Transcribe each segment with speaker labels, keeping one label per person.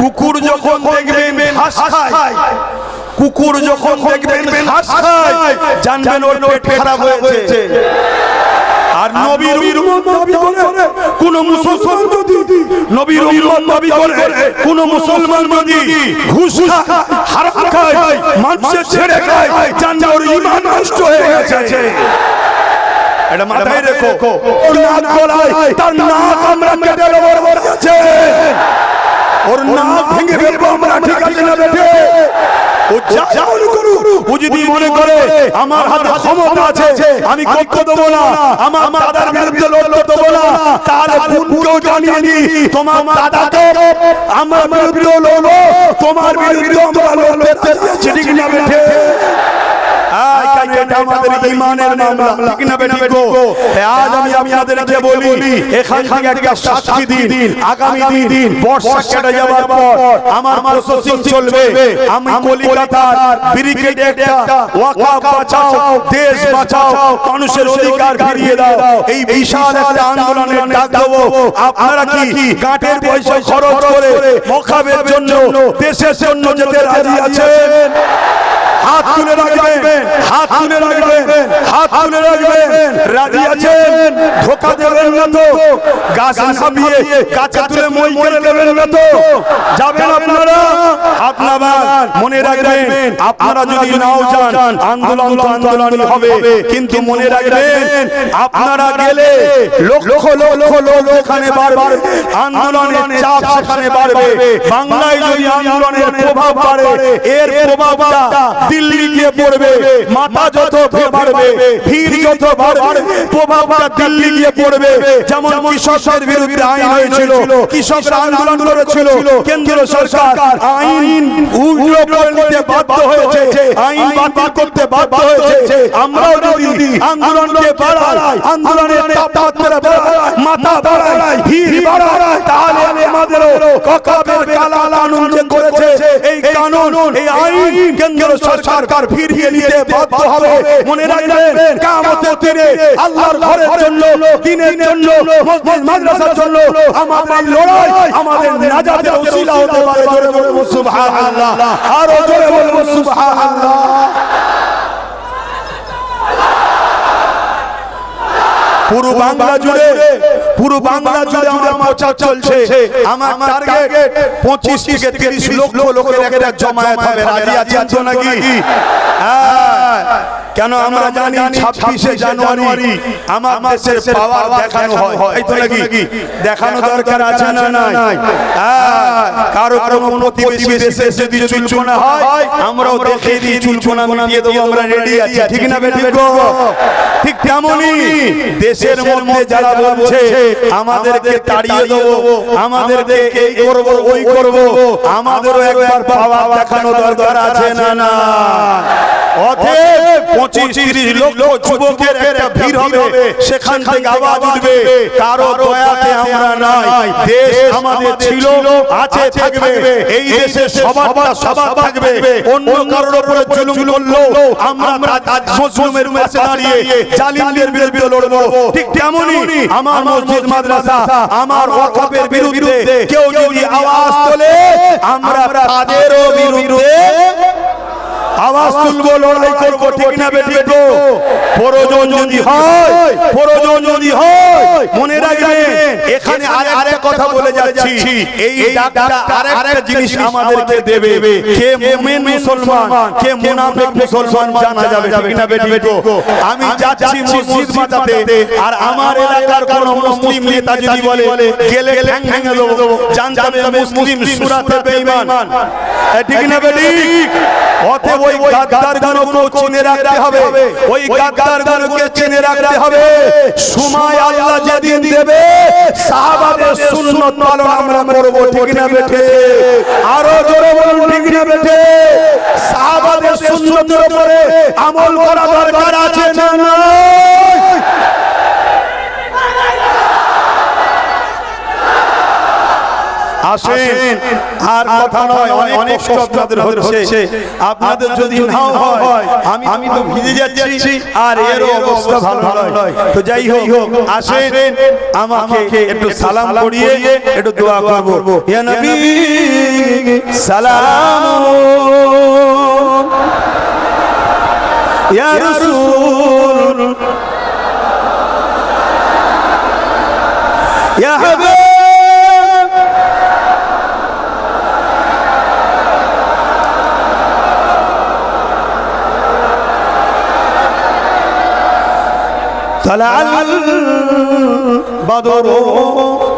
Speaker 1: কুকুর যখন দেখবেন ঘাস খায় কুকুর যখন দেখবেন ঘাস খায় জানবেন ওর পেট খারাপ হয়েছে। আর নবীর উম্মত দাবি করে কোন মুসলমান যদি নবীর উম্মত দাবি করে কোন মুসলমান যদি ঘুষ খায় হারাম খায় মানুষের ছেড়ে খায় জানবে ওর ঈমান নষ্ট হয়ে গেছে। এটা মাথায় রেখো। ওর নাক গলায় তার নাক আমরা কেটে আছে ওর নাম ভেঙে ফেলব আমরা ঠিক আছে না বেটে ও যা করুক ও যদি মনে করে আমার হাতে ক্ষমতা আছে আমি করতে দেবো না? আমার দাদার বিরুদ্ধে লড়তে দেবো না। তার বোনকেও জানিয়ে দি তোমার দাদাকে আমার বিরুদ্ধে লড়ো তোমার বিরুদ্ধে আমরা লড়তে ঠিক না এটা আমাদের ঈমানের মামলা। ঠিক না বেটি গো? আজ আমি আপনাদেরকে বলি এখান থেকে একটা সাক্ষী দিন। আগামী দিন বর্ষা কেটে যাওয়ার পর আমার প্রসেসিং চলবে। আমি কলিকাতার ব্রিগেডে একটা ওয়াকাফ বাঁচাও দেশ বাঁচাও মানুষের অধিকার ফিরিয়ে দাও। এই বিশাল একটা আন্দোলনের ডাক দেবো। আপনারা কি কাঠের পয়সা খরচ করে মখাবের জন্য দেশের জন্য যেতে রাজি আছেন? হাত তুলে রাখবেন হাত তুলে রাখবেন হাত তুলে রাখবেন। রাজি আছেন? ধোকা দেবেন না তো? গাছ নামিয়ে কাছে তুলে মই করে দেবেন না তো? যাবেন আপনারা? হাত নামান মনে রাখবেন আপনারা যদি নাও যান আন্দোলন তো আন্দোলনই হবে। কিন্তু মনে রাখবেন আপনারা গেলে লক্ষ লক্ষ লোক এখানে বাড়বে। আন্দোলনের চাপ সেখানে বাড়বে। বাংলায় যদি আন্দোলনের প্রভাব বাড়ে এর প্রভাবটা দিল্লি গিয়ে পড়বে। মাথা যত বাড়বে ভিড় যত বাড়বে প্রভাবটা দিল্লি গিয়ে পড়বে। যেমন কৃষকের বিরুদ্ধে আইন হয়েছিল কৃষকরা আন্দোলন করেছিল কেন্দ্র সরকার আইন উগ্র করে নিতে বাধ্য হয়েছে আইন বাতিল করতে বাধ্য হয়েছে। আমরাও যদি আন্দোলনকে বাড়াই আন্দোলনের তাপমাত্রা বাড়াই মাথা বাড়াই ভিড় বাড়াই। তাহলে আমাদেরও ককাবের কালা কানুন যে করেছে। এই কানুন এই আইন কেন্দ্র সরকার ফিরিয়ে নিতে বাধ্য হবে। মনে রাখবেন কিয়ামতের দিনে আল্লাহর ঘরের জন্য দিনের জন্য মসজিদ মাদ্রাসার জন্য আমাদের লড়াই আমাদের নাজাতের ওসিলা হতে পারে জোরে বলব সুবহানাল্লাহ আরও জোরে বলব সুবহানাল্লাহ। পুরো বাংলা জুড়ে পুরো বাংলা জুড়ে আমার প্রচার চলছে। আমার টার্গেট পঁচিশ থেকে তিরিশ লক্ষ লোকের একটা জমায়েত হবে। রাজি আছেন তো নাকি? হ্যাঁ। কেন আমরা জানি ছাব্বিশে জানুয়ারি আমার দেশের পাওয়ার দেখানো হয়। এই তো নাকি? দেখানো দরকার আছে না নাই? হ্যাঁ। কারও কোনো প্রতিবেশী দেশে যদি চুলকোনা হয় আমরাও দেখে দিই চুলকোনা মিটিয়ে দেবো আমরা রেডি আছি। ঠিক না বেঠিক ঠিক তেমনই দেশের মধ্যে যারা বলছে আমাদেরকে তাড়িয়ে দেবো আমাদেরকে এই করব ওই করব আমাদেরও একবার বাবা দেখানো দরকার আছে না। না। অতএব পঁচিশ তিরিশ লক্ষ যুবকের একটা ভিড় হবে সেখান থেকে আওয়াজ উঠবে কারও দয়াতে আমরা নাই দেশ আমাদের ছিল আছে থাকবে এই দেশে সবারটা সবার থাকবে অন্য কারোর উপরে জুলুম করল আমরা আজ মজলুমের পাশে দাঁড়িয়ে জালিমদের বিরুদ্ধে লড়বো ঠিক তেমনই আমার মসজিদ মাদ্রাসা আমার ওয়াকফের বিরুদ্ধে কেউ যদি আওয়াজ তোলে আমরা তাদেরও বিরুদ্ধে আওয়াজ তুলবো লড়াই করব ঠিক না বেঠিক প্রয়োজন যদি হয় প্রয়োজন যদি হয় মনে রাখবেন এখানে আরেকটা কথা বলে যাচ্ছি। এই ডাকটা আরেকটা জিনিস আমাদেরকে দেবে। কে মুমিন মুসলমান কে মুনাফিক মুসলমান জানা যাবে ঠিক না বেঠিক আমি যাচ্ছি মসজিদ বাঁচাতে আর আমার এলাকার কোন মুসলিম নেতা যদি বলে গেলে ঠ্যাং ভেঙে দেবো। জানতে হবে মুসলিম সুরাতে বেঈমান। ঠিক না বেঠিক অতএব ওই গাদ্দার গুলোকে চিনে রাখতে হবে। ওই গাদ্দার গুলোকে চিনে রাখতে হবে। সময় আল্লাহ যেদিন দেবে সাহাবাদের সুন্নত পালন আমরা করব ঠিক না বেঠে আরও জোরে বলুন ঠিক না বেঠে সাহাবাদের সুন্নতের উপরে আমল করা দরকার আছে না না আসেন। আর কথা নয় অনেক কষ্ট আপনাদের হচ্ছে। আপনাদের যদি নাও হয় আমি আমি তো ভিজে যাচ্ছি। আর এর অবস্থা ভালো নয়। তো যাই হোক আসেন। আমাকে একটু সালাম করিয়ে একটু দোয়া করব। ইয়া নবী সালাম। ইয়া রাসূল। ইয়া হাবিব। طلع البدر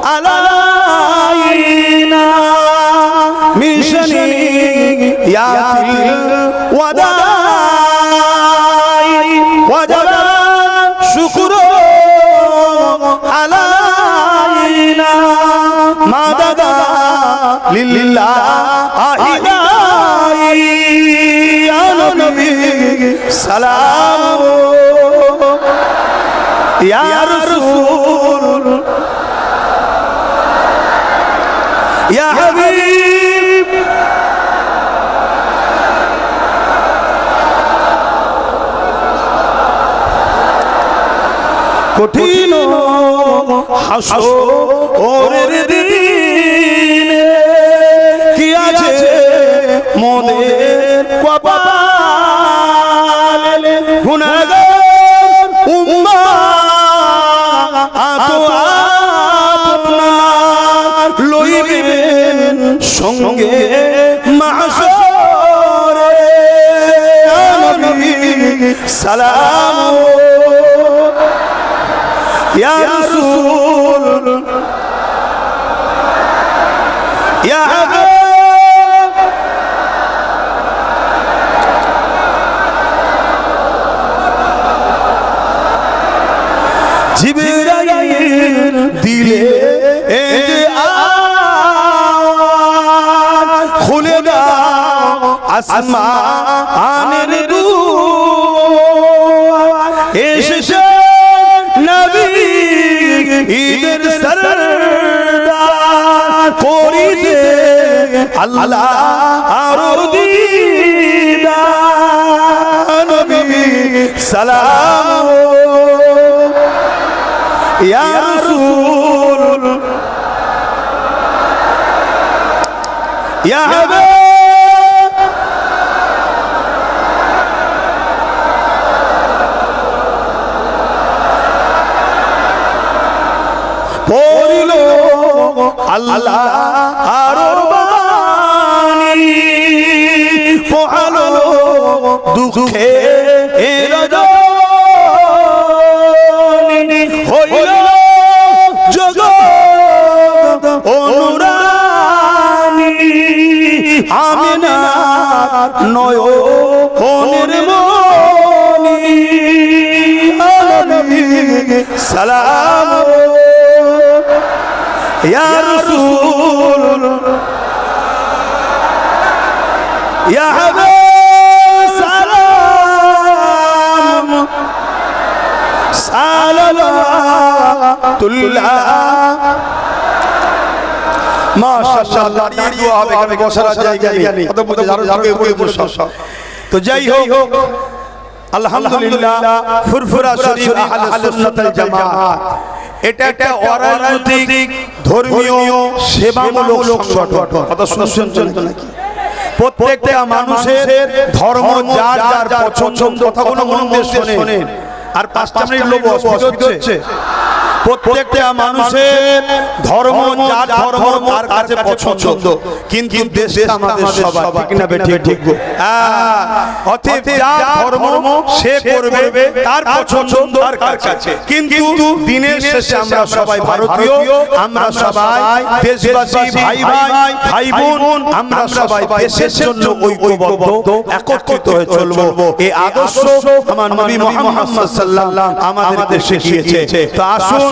Speaker 1: علينا من شنيات الوداع وجب شكر علينا ما بدا لله يا نبي سلام ইয়া রাসূল। ইয়া হাবিব। কঠিন হাসরের দিন কি আছে মোদের কপাল? সঙ্গে মাসরে নবী সালাম ইয়া রাসূল ইয়া দিলে আসমানের এসেছে নবী ঈদের সরদার করিতে আল্লাহ আরও দিদার। নবী সালাম। ইয়া রাসূল। ইয়া হাবিব। পড়িল আল্লাহ আরও বাণী। পোহালো দুঃখে রজনী হইল জগৎ অনুরানী আমিনা নয় নির্মণি সালাম ইয়া রাসূল ইয়া হাবিব সালাম সালাতুল্লাহ মাশাআল্লাহ দাঁড়িয়ে দোয়া হবে এখানে বসার জায়গা নেই। কত বুঝে আরও যাবে উপরে বসো। তো যাই হোক আলহামদুলিল্লাহ ফুরফুরা শরীফ আহলে সুন্নাতুল জামাত। এটা একটা অরাজনৈতিক ধর্মীয় সেবামূলক সংগঠন। কথা শুনছেন তো নাকি? প্রত্যেকটা মানুষের ধর্ম যার যার পছন্দ কোনো মন দিয়ে শোনেন। আর পাঁচটা মিনিট লোক অসুবিধা হচ্ছে। প্রত্যেকটা মানুষের ধর্ম যার ধর্ম তার কাছে পছন্দ। কিন্তু দেশ আমাদের সবার ঠিক না বেঠিক ঠিক অতএব যার ধর্ম সে করবে তার পছন্দ তার কাছে। কিন্তু দিনের শেষে আমরা সবাই ভারতীয় আমরা সবাই দেশবাসী ভাই ভাই ভাই বোন আমরা সবাই দেশের জন্য ঐক্যবদ্ধ একত্রিত হয়ে চলবো। এই আদর্শ আমার নবী মুহাম্মদ সাল্লাল্লাহু আমাদের দেশে শিখিয়েছে। তো আসুন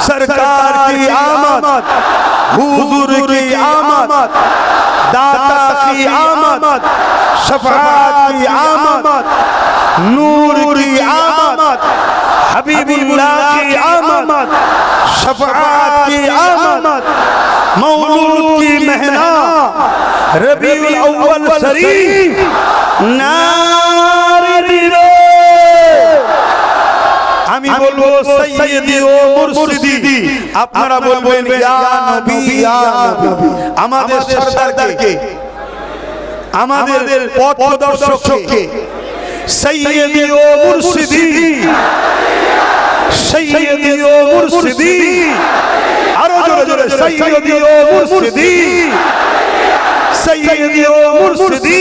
Speaker 1: सरकार की आमद हुजूर की आमद दाता की आमद शफात की आमद नूर की आमद हबीबुल्लाह की आमद शफात की आमद मौलूद की महना रबी अव्वल शरीफ ना বলব সৈয়দি ও মুর্শিদি আপনারা বলবেন ইয়া নবী ইয়া নবী। আমাদের সরদারকে আমাদের পথ প্রদর্শককে সৈয়দি ও মুর্শিদি সৈয়দি ও মুর্শিদি আরও জোরে জোরে সৈয়দি ও মুর্শিদি সৈয়দি ও মুর্শিদি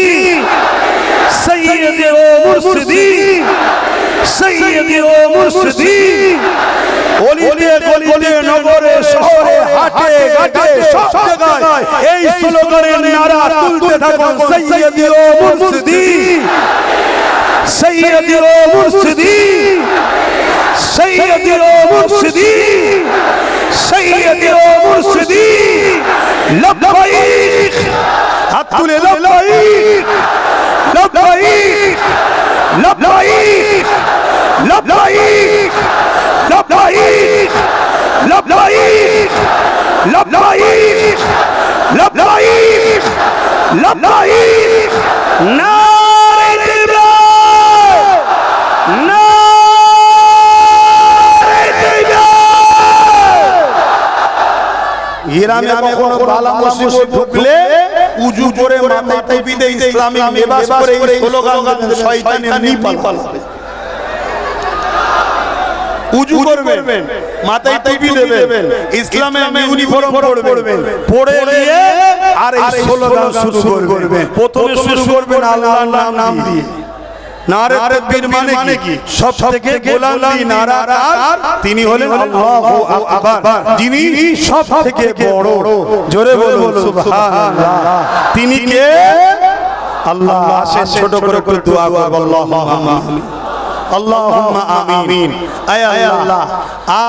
Speaker 1: সৈয়দি ও মুর্শিদি সৈয়দি ও মুর্শিদি। অলিতে গলিতে নগরে শহরে হাটে ঘাটে সব জায়গায় এই স্লোগানের নারা তুলতে থাকুন সৈয়দি ও মুর্শিদি। সৈয়দি ও মুর্শিদি। সৈয়দি ও মুর্শিদি। সৈয়দি ও মুর্শিদি। লব্বাইক হাত তুলে লব্বাইক লব্বাইক লব্বাইক লব্বাইক লব্বাইক লব্বাইক লব্বাইক লব্বাইক নারে দিবে নারে দিবে ইরামে কখনো বালা মুসিবত ঢুকলে উজু করে মাথায় টুপি দিয়ে ইসলামিক লিবাস পরে স্লোগান দেন শয়তান এমনি পালাবে উজু করবেন। মাথায় টুপি দেবেন। ইসলামের ইউনিফর্ম পরবেন। পরে নিয়ে আর এই স্লোগান শুরু করবেন। প্রথমে শুরু করবেন আল্লাহর নাম নাম দিয়ে। তাকবীর মানে কি? সব থেকে তিনি হলেন আল্লাহু আকবার। যিনি সব থেকে বড়। জোরে বলুন সুবহানাল্লাহ। তিনি কে? আল্লাহ আসেন ছোট করে একটু দোয়া করব আল্লাহুম্মা اللهم آمين. اے اللہ